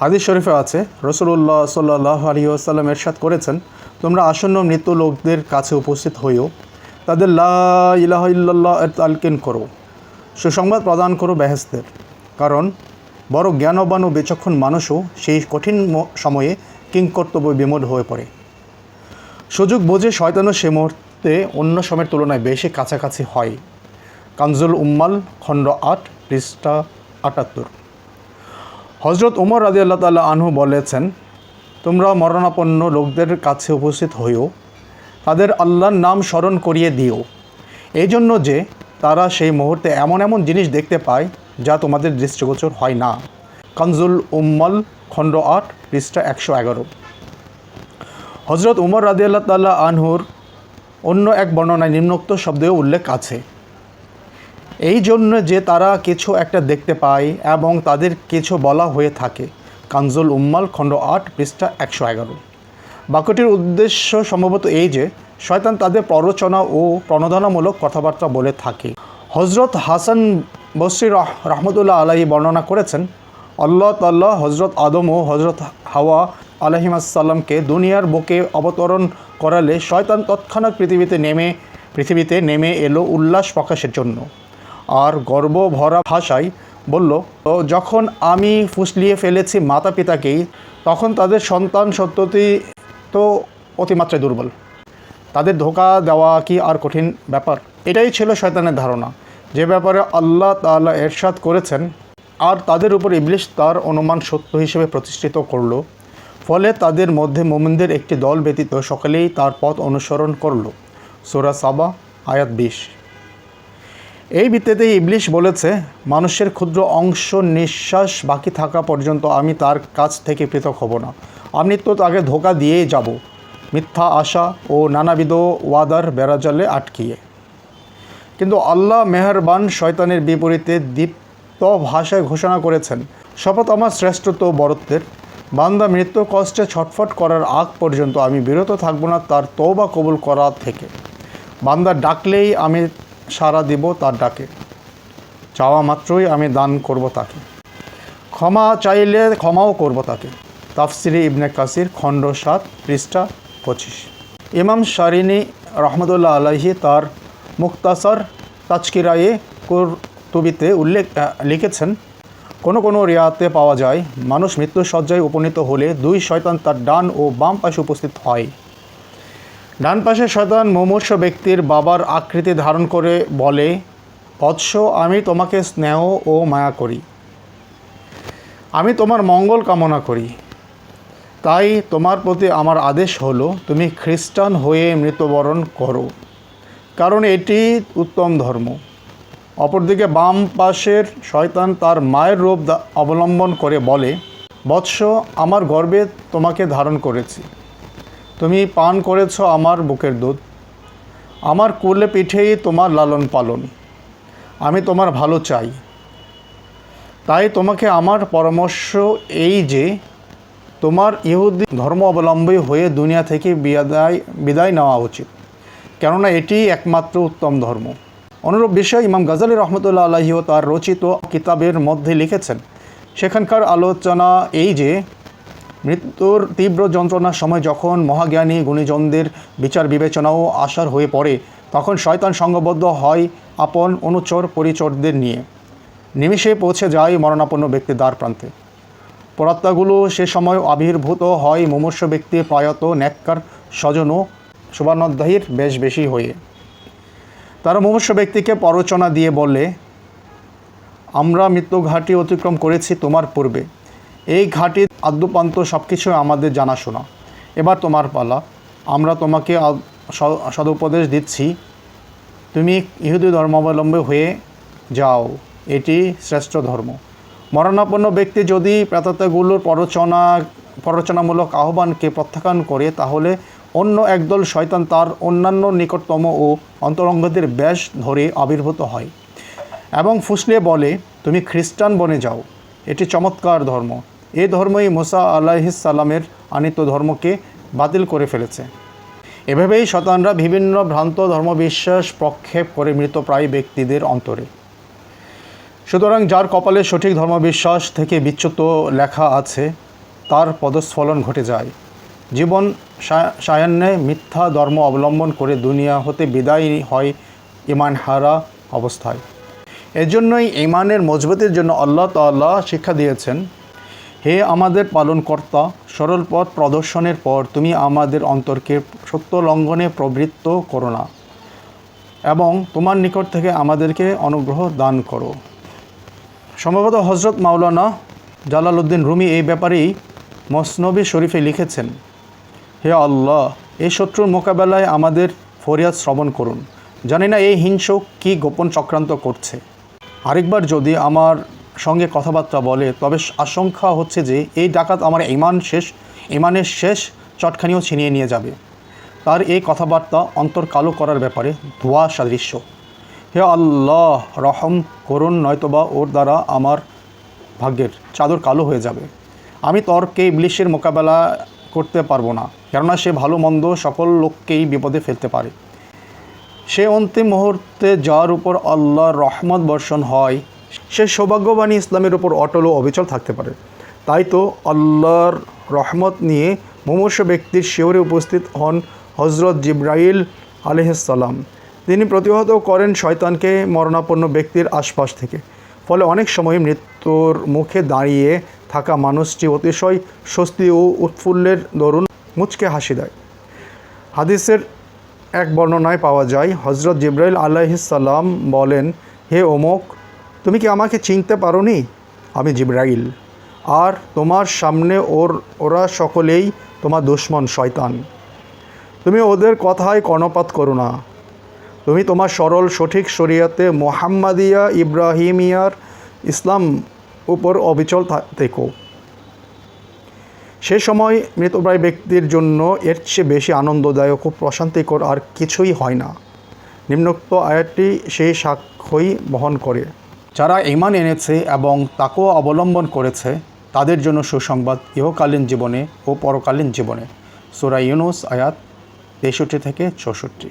হাদিস শরীফে আছে রসুল্লাহ সাল্লাহ আলী আসাল্লাম এরশাদ করেছেন, তোমরা আসন্ন মৃত লোকদের কাছে উপস্থিত হইও, তাদের লা ইলাহ ইল্লাল্লাহ তালকিন করো, সুসংবাদ প্রদান করো বেহেস্তের কারণ বড় জ্ঞানবান ও বিচক্ষণ মানুষও সেই কঠিন সময়ে কিংকর্তব্য বিমূঢ় হয়ে পড়ে। সুযোগ বোঝে শয়তানও সে মুহূর্তে অন্য সময়ের তুলনায় বেশি কাছাকাছি হয়। কানজুল উম্মাল, খণ্ড আট, পৃষ্ঠা আটাত্তর। হজরত উমর রাজি আল্লাহ তাল্লাহ আনহু বলেছেন, তোমরা মরণাপন্ন লোকদের কাছে উপস্থিত হইও, তাদের আল্লাহর নাম স্মরণ করিয়ে দিও। এই জন্য যে তারা সেই মুহূর্তে এমন এমন জিনিস দেখতে পায় যা তোমাদের দৃষ্টিগোচর হয় না। কানজুল উম্মাল, খণ্ড আট, পৃষ্ঠা একশো এগারো। হজরত উমর রাজি আল্লাহ তাল্লাহ আনহুর অন্য এক বর্ণনায় নিম্নোক্ত শব্দেও উল্লেখ আছে। এই জন্য যে তারা কিছু একটা দেখতে পায় এবং তাদের কিছু বলা হয়ে থাকে। কানজুল উম্মাল, খণ্ড আট, পৃষ্ঠা একশো এগারো। বাক্যটির উদ্দেশ্য সম্ভবত এই যে, শয়তান তাদের প্ররোচনা ও প্রণোদনামূলক কথাবার্তা বলে থাকে। হজরত হাসান বসরি রহ রহমতুল্লাহ আলাহি বর্ণনা করেছেন, আল্লাহ তাল্লাহ হজরত আদম ও হজরত হাওয়া আলহিমাসাল্লামকে দুনিয়ার বুকে অবতরণ করালে শয়তান তৎক্ষণাৎ পৃথিবীতে নেমে পৃথিবীতে নেমে এলো উল্লাস প্রকাশের জন্য। আর গর্ব ভরা ভাষায় বলল "ও, যখন আমি ফুসলিয়ে ফেলেছি মাতা পিতাকেই তখন তাদের সন্তান সত্যতি তো অতিমাত্রায় দুর্বল। তাদের ধোকা দেওয়া কি আর কঠিন ব্যাপার? এটাই ছিল শয়তানের ধারণা। যে ব্যাপারে আল্লাহ তাআলা এরশাদ করেছেন আর তাদের উপর ইবলিশ তার অনুমান সত্য হিসেবে প্রতিষ্ঠিত করল ফলে তাদের মধ্যে মোমিনদের একটি দল ব্যতীত সকলেই তার পথ অনুসরণ করল। সোরা সাবা আয়াত বিশ। এই ভিত্তিতে ইবলিশ বলেছে, মানুষের ক্ষুদ্র অংশ নিঃশ্বাস বাকি থাকা পর্যন্ত আমি তার কাছ থেকে পৃথক হব না। আমি তো তাকে ধোকা দিয়েই যাব। মিথ্যা আশা ও নানাবিধ ওয়াদার বেড়াজালে আটকিয়ে। কিন্তু আল্লাহ মেহরবান শয়তানের বিপরীতে দীপ্ত ভাষায় ঘোষণা করেছেন, শপথ আমার শ্রেষ্ঠত্ব বরত্বের। বান্দা মৃত্যু কষ্টে ছটফট করার আগ পর্যন্ত আমি বিরত থাকব না তার তৌবা কবুল করা থেকে। বান্দা ডাকলেই আমি সাড়া দিব তার ডাকে। চাওয়া মাত্রই আমি দান করব তাকে। ক্ষমা চাইলে ক্ষমাও করব তাকে। তাফসিরি ইবনে কাসির, খণ্ড সাত, পৃষ্ঠা পঁচিশ। ইমাম শারিনী রহমতুল্লাহ আলাহি তার মুক্তাসর তাজকিরায়ে কুরতুবিতে উল্লেখ লিখেছেন, কোনো কোনো রিয়াতে পাওয়া যায়, মানুষ মৃত্যুসজ্জায় উপনীত হলে দুই শয়তান তার ডান ও বাম পাশে উপস্থিত হয়। ডান পাশে শয়তান মুমূর্ষ ব্যক্তির বাবার আকৃতি ধারণ করে বলে, বৎস, আমি তোমাকে স্নেহ ও মায়া করি। আমি তোমার মঙ্গল কামনা করি। তাই তোমার প্রতি আমার আদেশ হলো, তুমি খ্রিস্টান হয়ে মৃত্যুবরণ করো। কারণ এটি উত্তম ধর্ম। অপরদিকে বাম পাশের শয়তান তার মায়ের রূপ অবলম্বন করে বলে, বৎস, আমার গর্বে তোমাকে ধারণ করেছি। তুমি পান করেছ আমার বুকের দুধ। আমার কোলে পিঠেই তোমার লালন পালন। আমি তোমার ভালো চাই। তাই তোমাকে আমার পরামর্শ এই যে, তোমার ইহুদি ধর্ম অবলম্বী হয়ে দুনিয়া থেকে বিদায় বিদায় নেওয়া উচিত। কেননা এটি একমাত্র উত্তম ধর্ম। অনুরূপ বিষয় ইমাম গাজালি রহমতুল্লাহ আলাহিও তার রচিত কিতাবের মধ্যে লিখেছেন, সেখানকার আলোচনা এই যে মৃত্যুর তীব্র যন্ত্রণার সময় যখন মহাজ্ঞানী গুণীজনদের বিচার বিবেচনাও আসার হয়ে পড়ে, তখন শয়তান সঙ্গবদ্ধ হয় আপন অনুচর পরিচরদের নিয়ে। নিমিষে পৌঁছে যায় মরণাপন্ন ব্যক্তির দ্বার প্রান্তে। পরাত্মাগুলো সে সময় আবির্ভূত হয় মুমূর্ষ ব্যক্তি প্রয়াত ন্যাক্কার স্বজন ও শুভানধ্যায়ীর বেশ বেশি হয়ে। তারা মুমূর্ষ ব্যক্তিকে প্ররোচনা দিয়ে বলে, আমরা মৃত্যু ঘাটি অতিক্রম করেছি তোমার পূর্বে। এই ঘাটির আদ্যপান্ত সব কিছু আমাদের জানাশোনা। এবার তোমার পালা। আমরা তোমাকে সদুপদেশ দিচ্ছি। তুমি ইহুদি ধর্মাবলম্বী হয়ে যাও। এটি শ্রেষ্ঠ ধর্ম। মরণাপন্ন ব্যক্তি যদি প্রেতাত্মাগুলোর প্ররোচনা, প্ররোচনামূলক আহ্বানকে প্রত্যাখ্যান করে, তাহলে অন্য একদল শয়তান তার অন্যান্য নিকটতম ও অন্তরঙ্গদের ব্যাস ধরে আবির্ভূত হয়। এবং ফুসলিয়ে বলে, তুমি খ্রিস্টান বনে যাও। এটি চমৎকার ধর্ম। এই ধর্মই মুসা আলাহিসাল্লামের আনিত ধর্মকে বাতিল করে ফেলেছে। এভাবেই শতানরা বিভিন্ন ভ্রান্ত ধর্মবিশ্বাস প্রক্ষেপ করে মৃতপ্রায় ব্যক্তিদের অন্তরে। সুতরাং যার কপালে সঠিক ধর্মবিশ্বাস থেকে বিচ্যুত লেখা আছে, তার পদস্ফলন ঘটে যায়। জীবন সা- সায়ান্নে মিথ্যা ধর্ম অবলম্বন করে দুনিয়া হতে বিদায় হয় ইমান হারা অবস্থায় এজন্যই ইমানের মজবুতির জন্য আল্লাহ তাআলা শিক্ষা দিয়েছেন হে আমাদের পালনকর্তা, সরল পথ প্রদর্শনের পর তুমি আমাদের অন্তরকে সত্য লঙ্ঘনে প্রবৃত্ত করো না এবং তোমার নিকট থেকে আমাদেরকে অনুগ্রহ দান করো। সম্ভবত হজরত মাওলানা জালালউদ্দিন রুমি এই ব্যাপারেই মসনবী শরীফে লিখেছেন, হে আল্লাহ, এই শত্রুর মোকাবেলায় আমাদের ফরিয়াদ শ্রবণ করুন। জানি না এই হিংসক কী গোপন চক্রান্ত করছে। আরেকবার যদি আমার সঙ্গে কথাবার্তা বলে, তবে আশঙ্কা হচ্ছে যে এই ডাকাত আমার ইমান শেষ, ইমানের শেষ চটখানিও ছিনিয়ে নিয়ে যাবে। তার এই কথাবার্তা অন্তর কালো করার ব্যাপারে ধোয়া সাদৃশ্য। হে আল্লাহ, রহম করুন, নয়তোবা ওর দ্বারা আমার ভাগ্যের চাদর কালো হয়ে যাবে। আমি তর্কে ইবলিশের মোকাবেলা করতে পারব না, কেননা সে ভালো মন্দ সকল লোককেই বিপদে ফেলতে পারে। সে অন্তিম মুহূর্তে যার উপর আল্লাহর রহমত বর্ষণ হয় সে সৌভাগ্যবাণী ইসলামের উপর অটল ও অবিচল থাকতে পারে। তাই তো আল্লাহর রহমত নিয়ে মুমূর্ষ ব্যক্তির শিওরে উপস্থিত হন হজরত জিব্রাইল আলহিসাল্লাম তিনি প্রতিহত করেন শয়তানকে মরণাপন্ন ব্যক্তির আশপাশ থেকে। ফলে অনেক সময় মৃত্যুর মুখে দাঁড়িয়ে থাকা মানুষটি অতিশয় স্বস্তি ও উৎফুল্লের দরুন মুচকে হাসি দেয়। হাদিসের এক বর্ণনায় পাওয়া যায় হজরত জিব্রাইল আলাইহিসাল্লাম বলেন, হে ওমক তুমি কি আমাকে চিনতে পারোনি? আমি জিব্রাইল। আর তোমার সামনে ওর, ওরা সকলেই তোমার দুশ্মন শয়তান। তুমি ওদের কথায় কর্ণপাত করো না। তুমি তোমার সরল সঠিক শরিয়াতে মোহাম্মদিয়া ইব্রাহিমিয়ার ইসলাম উপর অবিচল থেকো। সে সময় মৃতপ্রায় ব্যক্তির জন্য এর চেয়ে বেশি আনন্দদায়ক ও প্রশান্তিকর আর কিছুই হয় না। নিম্নোক্ত আয়াতটি সেই সাক্ষ্যই বহন করে। যারা ইমান এনেছে এবং তাকেও অবলম্বন করেছে, তাদের জন্য সুসংবাদ ইহকালীন জীবনে ও পরকালীন জীবনে। সোরা ইউনুস, আয়াত তেষট্টি থেকে চৌষট্টি।